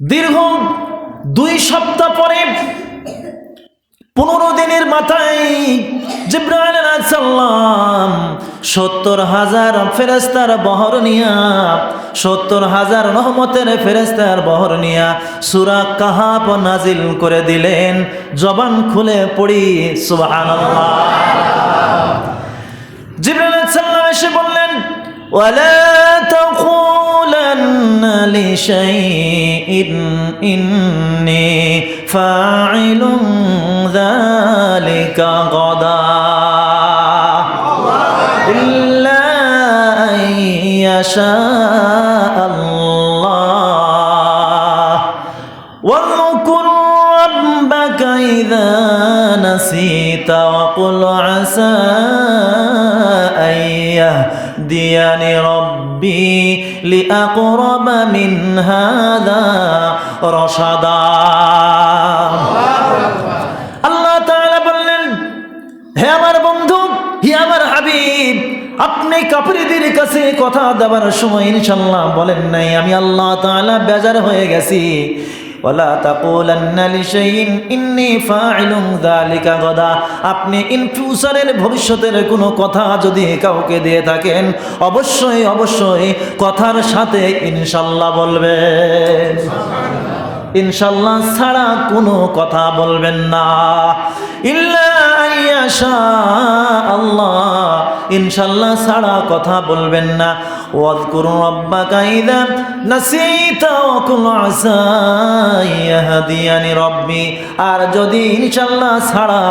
দীর্ঘ দুই সপ্তাহ পরে পনেরো দিনের মাথায় সত্তর হাজার ফেরেস্তার সুরা কাহাব নাজিল করে দিলেন। জবান খুলে পড়ি, সুবহানাল্লাহ। জিব্রাইল এসে বললেন ولا تقولن لشيء إني فاعل ذلك غدا. إلا أن يشاء الله. واذكر ربك إذا نسيت وقل عسى يهديني ربي لأقرب من هذا رشدا আল্লাহ তাআলা বললেন হে আমার বন্ধু হে আমার হাবিব আপনি কাপড়িদের কাছে কথা দেওয়ার সময় ইনশাল্লাহ বলেন নাই আমি আল্লাহ তাআলা বেজার হয়ে গেছি ওয়ালা তাকুলান্না লিশাইইন, ইন্নী ফাইলুন যালিকা গাদা। আপনি ইন ফিউচারের ভবিষ্যতের কোনো কথা যদি কাউকে দিয়ে থাকেন, অবশ্যই অবশ্যই কথার সাথে ইনশাল্লাহ বলবেন ইনশাল্লাহ ছাড়া কোনো কথা বলবেন না। ইল্লা আল্লাহ, ইনশাল্লাহ ছাড়া কথা বলবেন না। রাব্বাকা ইযা নাসিতা ওয়া কুল আসা ইয়াহদিয়ানি রব্বি আর যদি ইনশাল্লাহ ছাড়া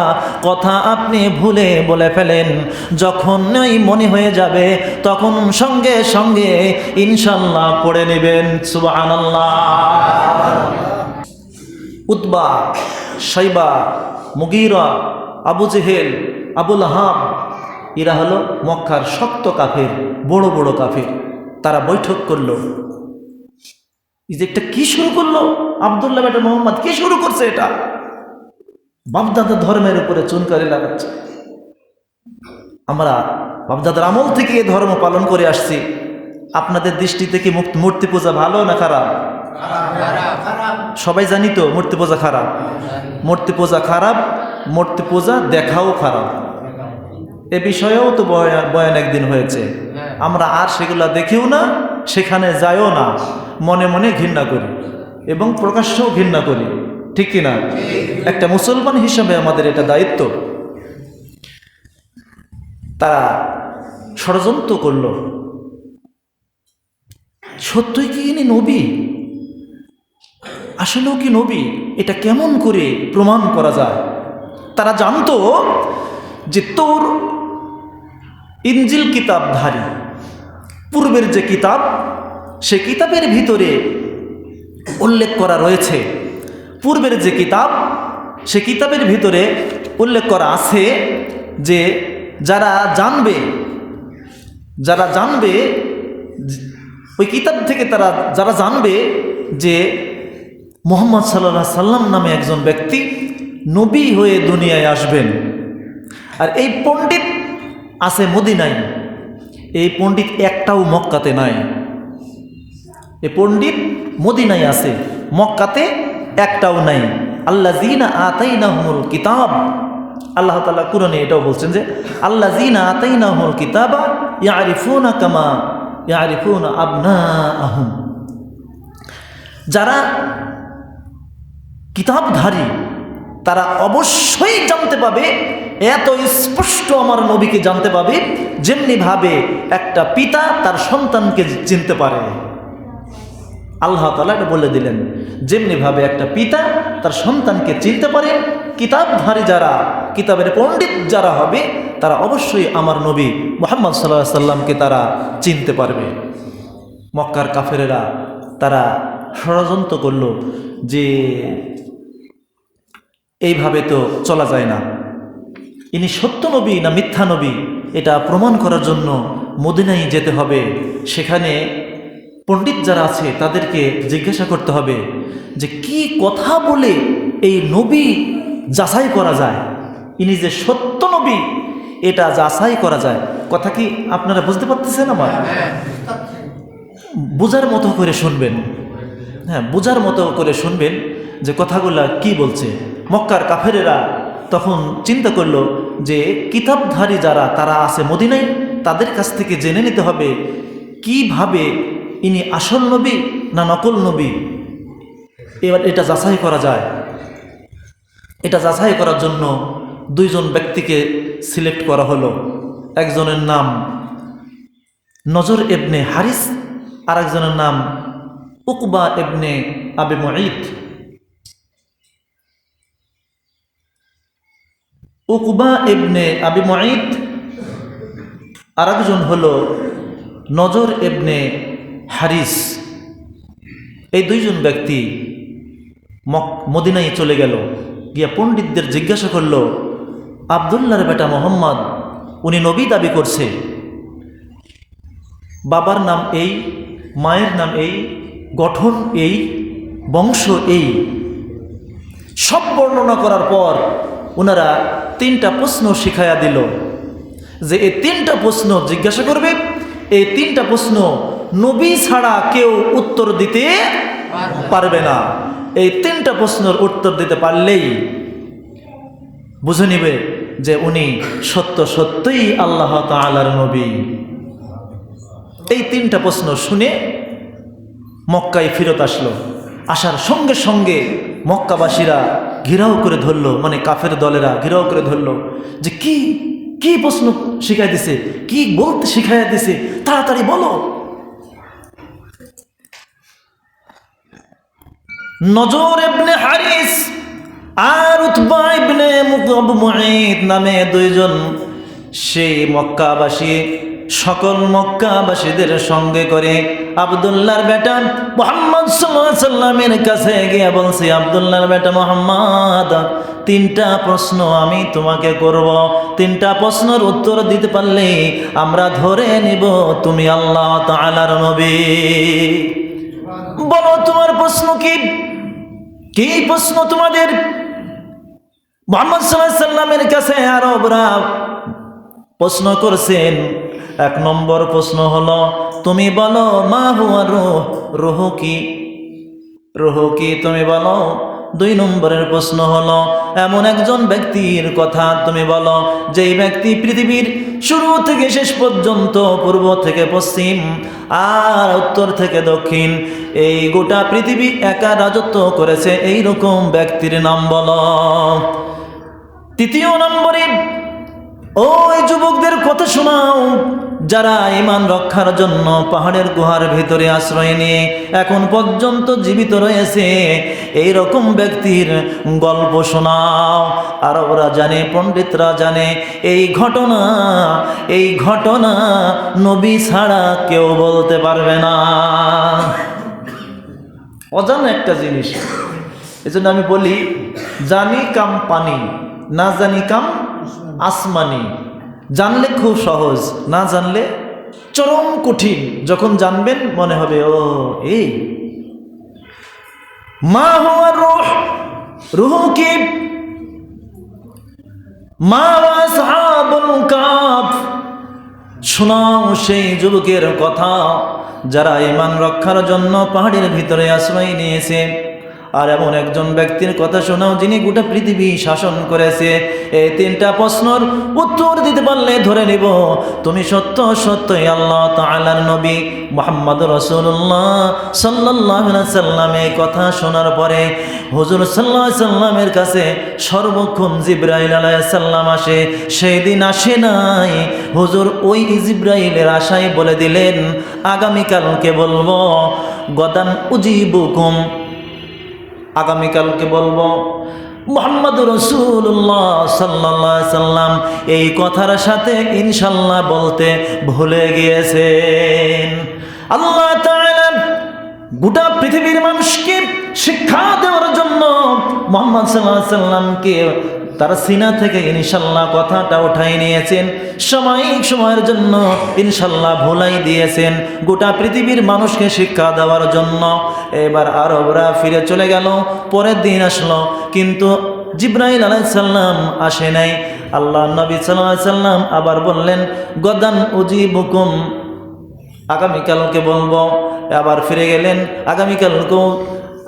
কথা আপনি ভুলে বলে ফেলেন যখনই মনে হয়ে যাবে, তখন সঙ্গে সঙ্গে ইনশাল্লাহ পড়ে নেবেন। সুবহানাল্লাহ। Utba Shaiba Mughira, Abu Jahl, Abul hub এরা হলো মক্কার শক্ত কাফের, বড় বড় কাফের। তারা বৈঠক করল। এই যে একটা কি শুরু করল? আবদুল্লাহ বেটা মোহাম্মদ কি শুরু করছে এটা? বাপদাদা ধর্মের উপরে চুনকারি লাগাচ্ছে। আমরা বাপদাদার আমল থেকে এ ধর্ম পালন করে আসছি। আপনাদের দৃষ্টিতে কি মূর্তি পূজা ভালো না খারাপ? সবাই জানি তো মূর্তি পূজা খারাপ? মূর্তি পূজা খারাপ, মূর্তি পূজা দেখাও খারাপ। এ বিষয়েও তো বয়ান বয়ান একদিন হয়েছে। আমরা আর সেগুলা দেখিও না সেখানে যাইও না। মনে মনে ঘৃণা করি এবং প্রকাশ্যও ঘৃণা করি। ঠিক কিনা? একটা মুসলমান হিসাবে আমাদের এটা দায়িত্ব। তারা ষড়যন্ত্র করল। সত্যই কি ইনি নবী? আসলেও কি নবী? এটা কেমন করে প্রমাণ করা যায়? তারা জানতো যে তোর ইঞ্জিল কিতাবধারী। পূর্বের যে কিতাব, সে কিতাবের ভিতরে উল্লেখ করা রয়েছে। পূর্বের যে কিতাব, সে কিতাবের ভিতরে উল্লেখ করা আছে যে যারা জানবে যারা জানবে, ওই কিতাব থেকে তারা, যারা জানবে যে মোহাম্মদ সাল্লাহ সাল্লাম নামে একজন ব্যক্তি নবী হয়ে দুনিয়ায় আসবেন। আর এই পণ্ডিত আছে মদিনায়। এই পণ্ডিত একটাও মক্কাতে নাই। এই পণ্ডিত মদিনায় আছে, মক্কাতে একটাও নাই। আল্লাহ জিনা আতাই নাহমুল কিতাব। আল্লাহ তালা কুরনে এটাও বলছেন যে আল্লাহ জিনা আতাই নাহমুল কিতাবা ইয়ারিফুনা কামা ইয়ারিফুনা আবনা আহম যারা কিতাবধারী, তারা অবশ্যই জানতে পাবে এত স্পষ্ট আমার নবীকে জানতে পাবে, যেমনিভাবে একটা পিতা তার সন্তানকে চিনতে পারে। আল্লাহ তালা এটা বলে দিলেন, যেমনিভাবে একটা পিতা তার সন্তানকে চিনতে পারে, কিতাবধারী যারা, কিতাবের পণ্ডিত যারা হবে, তারা অবশ্যই আমার নবী মোহাম্মদ সাল্লাহ সাল্লামকে তারা চিনতে পারবে। মক্কার কাফেরেরা তারা ষড়যন্ত্র করল যে, এইভাবে তো চলা যায় না। ইনি সত্য নবী না মিথ্যা নবী, এটা প্রমাণ করার জন্য মদিনায় যেতে হবে। সেখানে পণ্ডিত যারা আছে, তাদেরকে জিজ্ঞাসা করতে হবে যে, কি কথা বলে এই নবী যাচাই করা যায়? ইনি যে সত্য নবী, এটা যাচাই করা যায়। কথা কি আপনারা বুঝতে পারতেছেন আমার? বোঝার মতো করে শুনবেন। হ্যাঁ বোঝার মতো করে শুনবেন যে কথাগুলা কি বলছে। মক্কার কাফেরেরা তখন চিন্তা করল যে কিতাবধারী যারা, তারা আছে মদিনায়, তাদের কাছ থেকে জেনে নিতে হবে কীভাবে ইনি আসল নবী না নকল নবী। এবার এটা যাচাই করা যায়। এটা যাচাই করার জন্য দুইজন ব্যক্তিকে সিলেক্ট করা হলো। একজনের নাম নজর এবনে হারিস আর একজনের নাম উকবা এবনে আবে মঈদ উকবা এবনে আবি মঈদ। আর একজন হল নজর এবনে হারিস। এই দুইজন ব্যক্তি মক, মদিনায় চলে গেল, গিয়া পণ্ডিতদের জিজ্ঞাসা করল আবদুল্লার বেটা মোহাম্মদ, উনি নবী দাবি করছে। বাবার নাম এই, মায়ের নাম এই, গঠন এই, বংশ এই। সব বর্ণনা করার পর ওনারা তিনটা প্রশ্ন শিখাইয়া দিল। যে এই তিনটা প্রশ্ন জিজ্ঞাসা করবে, এই তিনটা প্রশ্ন নবী ছাড়া কেউ উত্তর দিতে পারবে না। এই তিনটা প্রশ্নের উত্তর দিতে পারলেই বুঝে নিবে যে উনি সত্য সত্যই আল্লাহ তালার নবী। এই তিনটা প্রশ্ন শুনে মক্কায় ফেরত আসলো। আসার সঙ্গে সঙ্গে মক্কাবাসীরা ঘেরাও করে ধরলো মানে কাফের দলেরা ঘেরাও করে ধরলো যে কি কি প্রশ্ন শিখাই দিছে, কি বলতে শিখাইয়া দিছে, তাড়াতাড়ি বলো। নজর ইবনে হারিস আর উতবা ইবনে মুকাব নামে দুইজন, সেই মক্কাবাসী সকল মক্কাবাসীদের সঙ্গে করে আবদুল্লাহর বেটা মোহাম্মদ সাল্লামের কাছে গিয়ে বলছি, আবদুল্লাহর বেটা মোহাম্মদ, তিনটা প্রশ্ন আমি তোমাকে করব। তিনটা প্রশ্নের উত্তর দিতে পারলে আমরা ধরে নিব তুমি আল্লাহ তাআলার নবী। বলো, তোমার প্রশ্ন কি? কি প্রশ্ন তোমাদের? মোহাম্মদ সাল্লামের কাছে আরবরা প্রশ্ন করছেন এক নম্বর প্রশ্ন হলো, তুমি বলো, মা হুয়া রুহ রুহ কি? রুহ কি তুমি বলো? দুই নম্বরের প্রশ্ন হলো, এমন একজন ব্যক্তির কথা তুমি বলো, যেই ব্যক্তি পৃথিবীর শুরু থেকে শেষ পর্যন্ত, পূর্ব থেকে পশ্চিম আর উত্তর থেকে দক্ষিণ, এই গোটা পৃথিবী একা রাজত্ব করেছে এই রকম ব্যক্তির নাম বলো। তৃতীয় নম্বরে ওই যুবকদের কথা শোনাও। যারা ইমান রক্ষার জন্য পাহাড়ের গুহার ভিতরে আশ্রয় নিয়ে এখন পর্যন্ত জীবিত রয়েছে এই রকম ব্যক্তির গল্প শোনাও। আরবরা জানে, পণ্ডিতরা জানে, এই ঘটনা এই ঘটনা নবী ছাড়া কেউ বলতে পারবে না। অজানা একটা জিনিস এই জন্য আমি বলি, জানি কাম পানি, না জানি কাম আসমানি। জানলে খুব সহজ, না জানলে চরম কঠিন। যখন জানবেন, মনে হবে, ও, এই। মা হওয়ার রুহ রুহ কি? শোনাও সেই যুবকের কথা, যারা ইমান রক্ষার জন্য পাহাড়ের ভিতরে আশ্রয় নিয়েছে। আর এমন একজন ব্যক্তির কথা শোনাও যিনি গোটা পৃথিবী শাসন করেছে। এই তিনটা প্রশ্নর উত্তর দিতে পারলে ধরে নিব, তুমি সত্য, সত্যই আল্লাহ তাআলার নবী মোহাম্মদ রসুল্লাহ সাল্লাহ সাল্লাম। কথা শোনার পরে হুজুর সাল্লাহ সাল্লামের কাছে সর্বক্ষণ জিব্রাইল আলাইসাল্লাম আসে। সেই দিন আসে নাই। হুজুর ওই জিব্রাইলের আশায় বলে দিলেন, আগামীকালকে বলব, গদান উজিবুকুম আগামীকালকে বলব মোহাম্মদ রসুল্লাহ সাল্লা সাল্লাম এই কথার সাথে ইনশাল্লাহ বলতে ভুলে গিয়েছেন। আল্লাহ গোটা পৃথিবীর মানুষকে শিক্ষা দেওয়ার জন্য মোহাম্মদ সাল্লাহ সাল্লামকে তার সিনা থেকে ইনশাল্লাহ কথাটা উঠাই নিয়েছেন। সাময়িক সময়ের জন্য ইনশাল্লাহ ভুলাই দিয়েছেন। গোটা পৃথিবীর মানুষকে শিক্ষা দেওয়ার জন্য। এবার আরবরা ফিরে চলে গেল, পরের দিন আসলো। কিন্তু জিব্রাইল আলাইসাল্লাম আসে নাই। আল্লাহ নবী সাল্লাহ সাল্লাম আবার বললেন, গদান উজি বুকুম আগামীকালকে বলব। আবার ফিরে গেলেন, আগামীকালকেও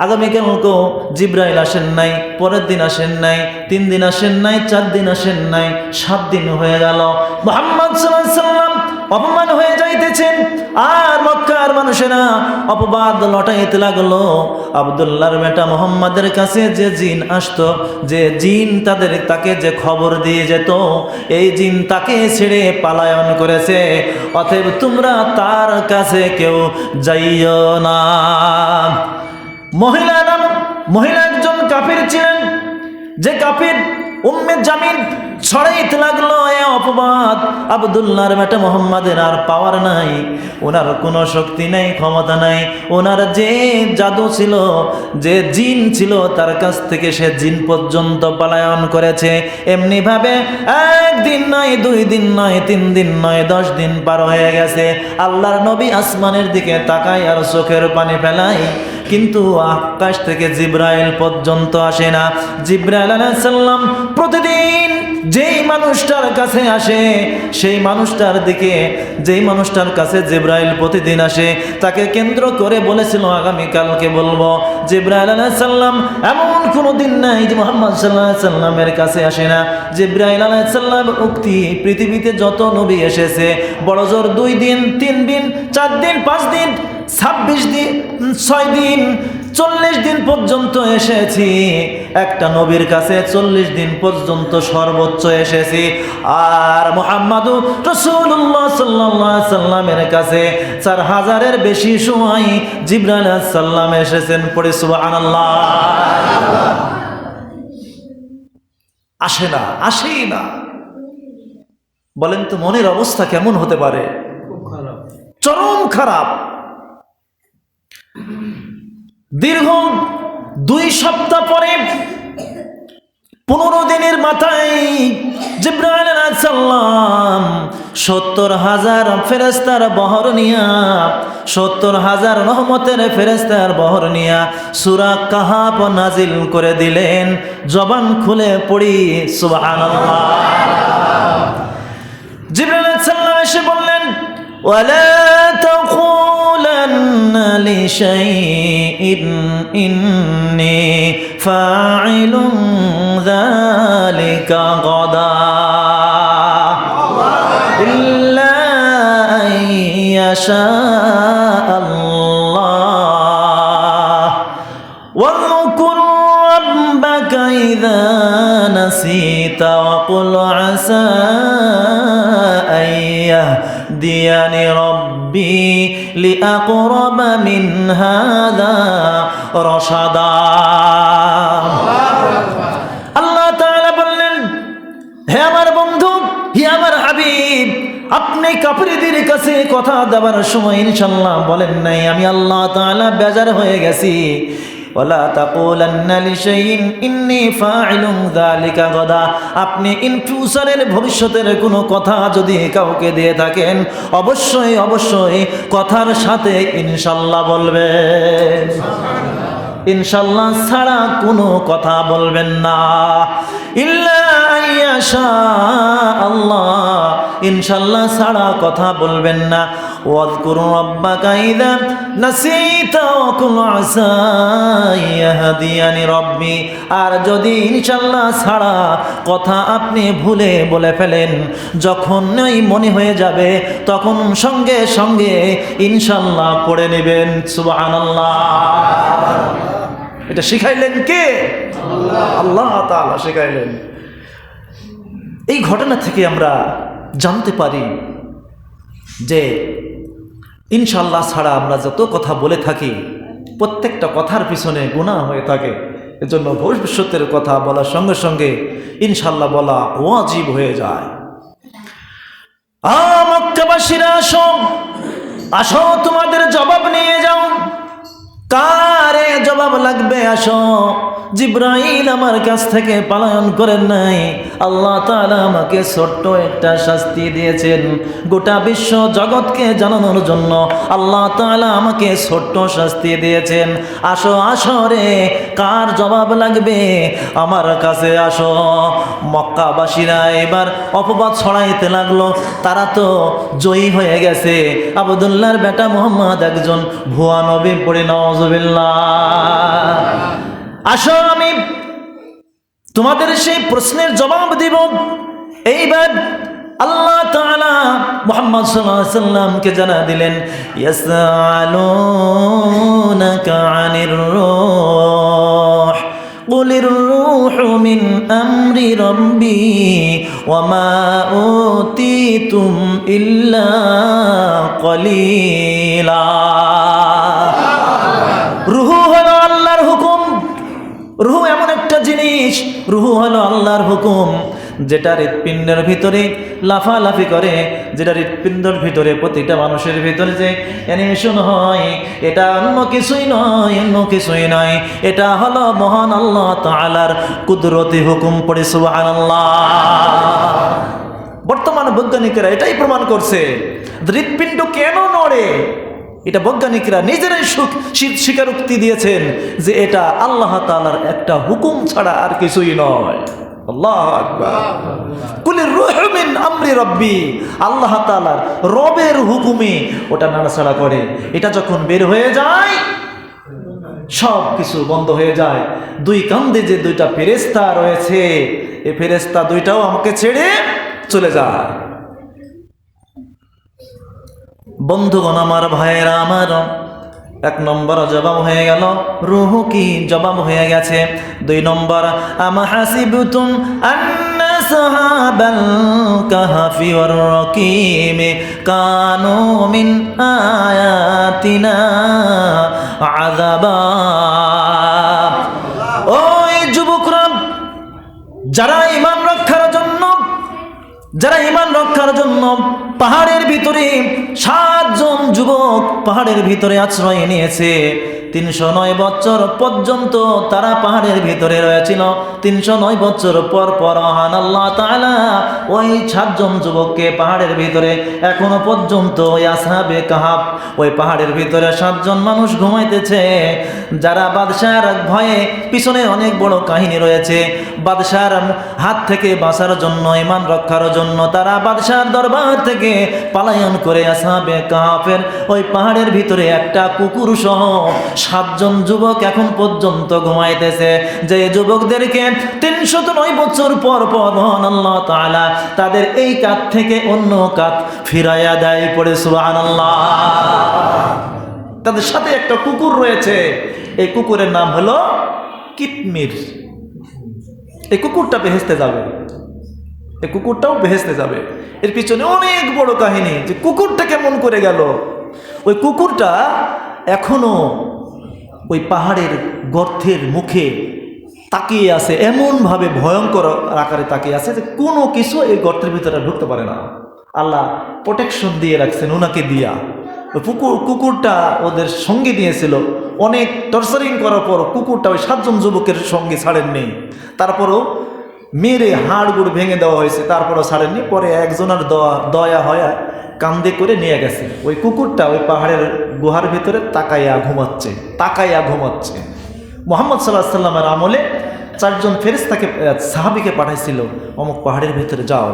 আগামীকালকেও জিব্রাইল আসেন নাই, পরের দিন আসেন নাই, তিন দিন আসেন নাই, চার দিন আসেন নাই, সাত দিন হয়ে গেল। মোহাম্মদ সাল্লাম অপমান হয়ে যাইতেছেন, আর মক্কার মানুষেরা অপবাদ লটাইতে লাগল। আবদুল্লাহর বেটা মোহাম্মদের কাছে যে জিন আসতো, যে জিন তাদের, তাকে যে খবর দিয়ে যেত, এই জিন তাকে ছেড়ে পালায়ন করেছে, অতএব তোমরা তার কাছে কেউ যাইও না। মহিলা মহিলা একজন কাফির ছিলেন। যে কাফির উম্মে জামিন ছড়াইতে লাগল, এ অপবাদ। আবদুল্লাহর বেটা মোহাম্মদের আর পাওয়ার নাই। ওনার কোনো শক্তি নেই, ক্ষমতা নাই। ওনার যে জাদু ছিল, যে জিন ছিল, তার কাছ থেকে সে জিন পর্যন্ত পালায়ন করেছে। এমনিভাবে একদিন নয়, দুই দিন নয়, তিন দিন নয়, দশ দিন পার হয়ে গেছে। আল্লাহর নবী আসমানের দিকে তাকায় আর চোখের পানি ফেলাই কিন্তু আকাশ থেকে জিব্রাইল পর্যন্ত আসে না। জিব্রাইল আলাইসাল্লাম প্রতিদিন যেই মানুষটার কাছে আসে, সেই মানুষটার দিকে, যেই মানুষটার কাছে জিব্রাইল প্রতিদিন আসে, তাকে কেন্দ্র করে বলেছিল, আগামীকালকে বলব। জিব্রাইল আলাইসাল্লাম এমন কোনো দিন নাই যে মোহাম্মদ সাল্লাহ সাল্লামের কাছে আসে না। জিব্রাইল আলাইসাল্লাম উক্তি পৃথিবীতে যত নবী এসেছে, বড় জোর দুই দিন, তিন দিন, চার দিন, পাঁচ দিন ছাব্বিশ দিন ছয় দিন চল্লিশ দিন পর্যন্ত এসেছি। একটা নবীর কাছে চল্লিশ দিন পর্যন্ত সর্বোচ্চ এসেছি। আর মোহাম্মদু রসুল্লাহ সাল্লাহ সাল্লামের কাছে চার হাজারের বেশি সময় জিব্রাইল সাল্লাম এসেছেন পড়ে সুবহানাল্লাহ। আসে না আসেই না। বলেন তো মনের অবস্থা কেমন হতে পারে? চরম খারাপ। দীর্ঘ দুই সপ্তাহ পরে পনেরো দিনের মাথায় সত্তর হাজার ফেরেস্তার বহর নিয়া, সত্তর হাজার রহমতের ফেরেস্তার বহর নিয়া সুরা কাহাব নাজিল করে দিলেন। জবান খুলে পড়ি সুবাহান জিব্রাইল এসে বললেন, ওয়ালা لشيء إني فاعل ذلك غدا إلا أن يشاء الله واذكر ربك إذا نسيت وقل عسى أن يهديني ربي لأقرب من هذا رشدا আল্লাহ তাআলা বললেন হে আমার বন্ধু হে আমার হাবিব আপনি কাফিরদের কাছে কথা দেওয়ার সময় ইনশাল্লাহ বলেন নাই আমি আল্লাহ তাআলা বেজার হয়ে গেছি ওলা তাকুলান্না লিশাইইন, ইন্নী আপনি ইন ফিউচারের ভবিষ্যতের কোনো কথা যদি কাউকে দিয়ে থাকেন, অবশ্যই অবশ্যই কথার সাথে ইনশাল্লাহ বলবেন ইনশাল্লাহ ছাড়া কোনো কথা বলবেন না। ইল্লা আল্লাহ। ইনশাল্লাহ ছাড়া কথা বলবেন না। রব্বাকা ইযা নাসিতা ওয়া কুল আসা ইয়াহদিয়ানি রব্বি। আর যদি ইনশাল্লাহ ছাড়া কথা আপনি ভুলে বলে ফেলেন যখনই মনে হয়ে যাবে, তখন সঙ্গে সঙ্গে ইনশাল্লাহ পড়ে নেবেন। সুবহানাল্লাহ। এটা শিখাইলেন কে? আল্লাহ তাআলা শিখাইলেন। এই ঘটনা থেকে আমরা জানতে পারি যে ইনশাল্লাহ ছাড়া আমরা যত কথা বলে থাকি, প্রত্যেকটা কথার পিছনে গুণা হয়ে থাকে। এজন্য ভবিষ্যতের কথা বলার সঙ্গে সঙ্গে ইনশাল্লাহ বলা ওয়াজিব হয়ে যায়। আসো, তোমাদের জবাব নিয়ে যাও। কারে জবাব লাগবে? আসো। জিব্রাইল আমার কাছ থেকে পালায়ন করেন নাই। আল্লাহ তাআলা আমাকে ছোট্ট একটা শাস্তি দিয়েছেন। গোটা বিশ্ব জগৎকে জানানোর জন্য আল্লাহ তাআলা আমাকে ছোট্ট শাস্তি দিয়েছেন। আসো আসো রে, কার জবাব লাগবে? আমার কাছে আসো। মক্কাবাসীরা এবার অপবাদ ছড়াইতে লাগল। তারা তো জয়ী হয়ে গেছে। আবদুল্লাহর বেটা মোহাম্মদ একজন ভুয়া নবী পড়ে নওয়াজবিল্লাহ আসো আমি তোমাদের সেই প্রশ্নের জবাব দিব এইবার আল্লাহ তাআলা মুহাম্মদ সাল্লাল্লাহু আলাইহি সাল্লামকে জানা দিলেন ইয়াসআলুনাকা আনির রূহ قل الروح من أمر ربي وما أوتيتم إلا قليلا আল্লাহর হুকুম, যেটা হৃৎপিণ্ডের ভিতরে লাফালাফি করে, যেটা হৃৎপিণ্ডের ভিতরে প্রতিটা মানুষের ভিতরে যে অ্যানিমেশন হয়, এটা অন্য কিছুই নয়, অন্য কিছুই নয়। এটা হলো মহান আল্লাহ তাআলার কুদরতি হুকুম পড়ে, সুবহানাল্লাহ। বর্তমান বৈজ্ঞানিকেরা এটাই প্রমাণ করছে হৃৎপিণ্ড কেন নড়ে? এটা বৈজ্ঞানিকরা নিজেরাই সুখ স্বী- স্বীকারোক্তি দিয়েছেন যে এটা আল্লাহ তালার একটা হুকুম ছাড়া আর কিছুই নয়। আল্লাহ কুলির রবের হুকুমে ওটা নাড়াচাড়া করে। এটা যখন বের হয়ে যায় সব কিছু বন্ধ হয়ে যায়। দুই কান্দে যে দুইটা ফেরেস্তা রয়েছে, এই ফেরেস্তা দুইটাও আমাকে ছেড়ে চলে যায়। বন্ধুগণ, আমার ভাইয়েরা, আমার এক নম্বর জবাব হয়ে গেল, রুহু কি জবাব হয়ে গেছে? দুই নম্বর, আমা হাসিবতুম আন্না আয়াতিনা ওই যুবকরা, যারা ইমান রক্ষার জন্য, যারা ইমান রক্ষার জন্য পাহাড়ের ভিতরে সাতজন যুবক পাহাড়ের ভিতরে আশ্রয় নিয়েছে। তিনশো নয় বছর পর্যন্ত তারা পাহাড়ের ভিতরে রয়েছিল। তিনশো নয় বছর পর পর আল্লাহ ওই সাতজন যুবককে পাহাড়ের ভিতরে এখনও পর্যন্ত ওই কাহাব, ওই পাহাড়ের ভিতরে সাতজন মানুষ ঘুমাইতেছে। যারা বাদশার ভয়ে পিছনে অনেক বড় কাহিনী রয়েছে। বাদশার হাত থেকে বাঁচার জন্য, ইমান রক্ষার জন্য তারা বাদশার দরবার থেকে পালায়ন করে আসাবে কাহাফের ওই পাহাড়ের ভিতরে একটা কুকুর সহ সাতজন যুবক এখন পর্যন্ত ঘুমাইতেছে। যে যুবকদেরকে তিনশত নয় বছর পর পর আল্লাহ তাআলা তাদের এই কাত থেকে অন্য কাত ফিরাইয়া দেয় পড়ে, সুবহানাল্লাহ। তাদের সাথে একটা কুকুর রয়েছে। এই কুকুরের নাম হলো কিতমির। এই কুকুরটা বেহেস্তে যাবে। এই কুকুরটাও বেহেস্তে যাবে। এর পিছনে অনেক বড় কাহিনী যে কুকুরটা কেমন করে গেল। ওই কুকুরটা এখনও ওই পাহাড়ের গর্তের মুখে তাকিয়ে আছে, এমনভাবে ভয়ঙ্কর আকারে তাকিয়ে আছে যে কোনো কিছু এই গর্তের ভিতরে ঢুকতে পারে না। আল্লাহ প্রোটেকশন দিয়ে রাখছেন, ওনাকে দিয়া। ওই কুকুর কুকুরটা ওদের সঙ্গে দিয়েছিল অনেক টর্চারিং করার পর কুকুরটা ওই সাতজন যুবকের সঙ্গে ছাড়েননি। তারপরও মেরে হাড় গুড় ভেঙে দেওয়া হয়েছে, তারপরও ছাড়েননি। পরে একজনের দয়া হয় কান্দে করে নিয়ে গেছে। ওই কুকুরটা ওই পাহাড়ের গুহার ভিতরে তাকাইয়া ঘুমাচ্ছে তাকাইয়া ঘুমাচ্ছে। মোহাম্মদ সাল্লাহ সাল্লামের আমলে চারজন ফেরেস্তাকে সাহাবিকে পাঠাইছিল, অমুক পাহাড়ের ভিতরে যাও।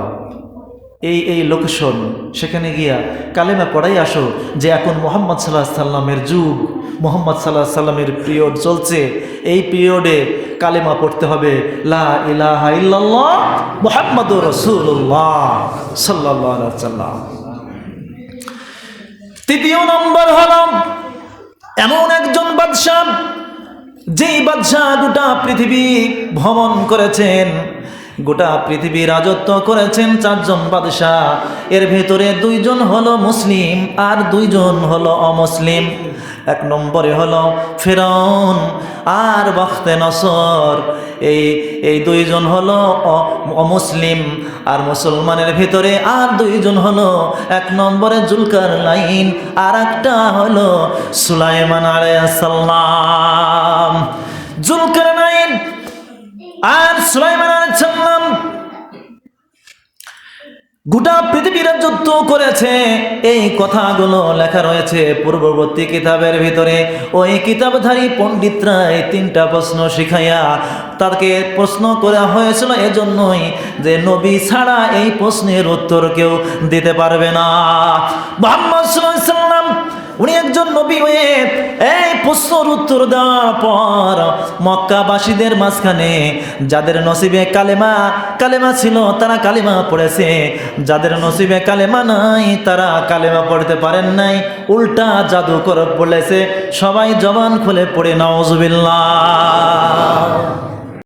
এই এই লোকেশন, সেখানে গিয়া কালেমা পড়াই আসো যে এখন মোহাম্মদ সাল্লাহ সাল্লামের যুগ। মোহাম্মদ সাল্লাহ সাল্লামের পিরিয়ড চলছে। এই পিরিয়ডে কালেমা পড়তে হবে। লা ইলাহা ইল্লাল্লাহ মুহাম্মাদুর রাসূলুল্লাহ সাল্লাল্লাহু আলাইহি সাল্লাম তৃতীয় নম্বর হল এমন একজন বাদশাহ, যেই বাদশাহ গোটা পৃথিবী ভ্রমণ করেছেন। গোটা পৃথিবী রাজত্ব করেছেন চারজন বাদশাহ। এর ভেতরে দুইজন হলো মুসলিম আর দুইজন হলো অমুসলিম। এক নম্বরে হলো ফেরাউন আর বখতে নসর। এই এই দুইজন হলো অমুসলিম আর মুসলমানের ভিতরে আর দুইজন হলো এক নম্বরে জুলকার লাইন আর একটা হলো সুলাইমান আলাইহিস সালাম। জুলকার আর সুলাইমান আলাইসাল্লাম গোটা পৃথিবীর যুদ্ধ করেছে। এই কথাগুলো লেখা রয়েছে পূর্ববর্তী কিতাবের ভিতরে। ওই কিতাবধারী পণ্ডিতরা এই তিনটা প্রশ্ন শিখাইয়া তাকে প্রশ্ন করা হয়েছিল এজন্যই যে নবী ছাড়া এই প্রশ্নের উত্তর কেউ দিতে পারবে না। মোহাম্মদ উনি একজন নবী হয়ে এই প্রশ্নর উত্তর দেওয়ার পর মক্কাবাসীদের মাঝখানে যাদের নসিবে কালেমা কালেমা ছিল, তারা কালেমা পড়েছে। যাদের নসিবে কালেমা নাই, তারা কালেমা পড়তে পারেন নাই। উল্টা জাদু করে বলেছে, সবাই জবান খুলে পড়ে নওয়াজুবিল্লাহ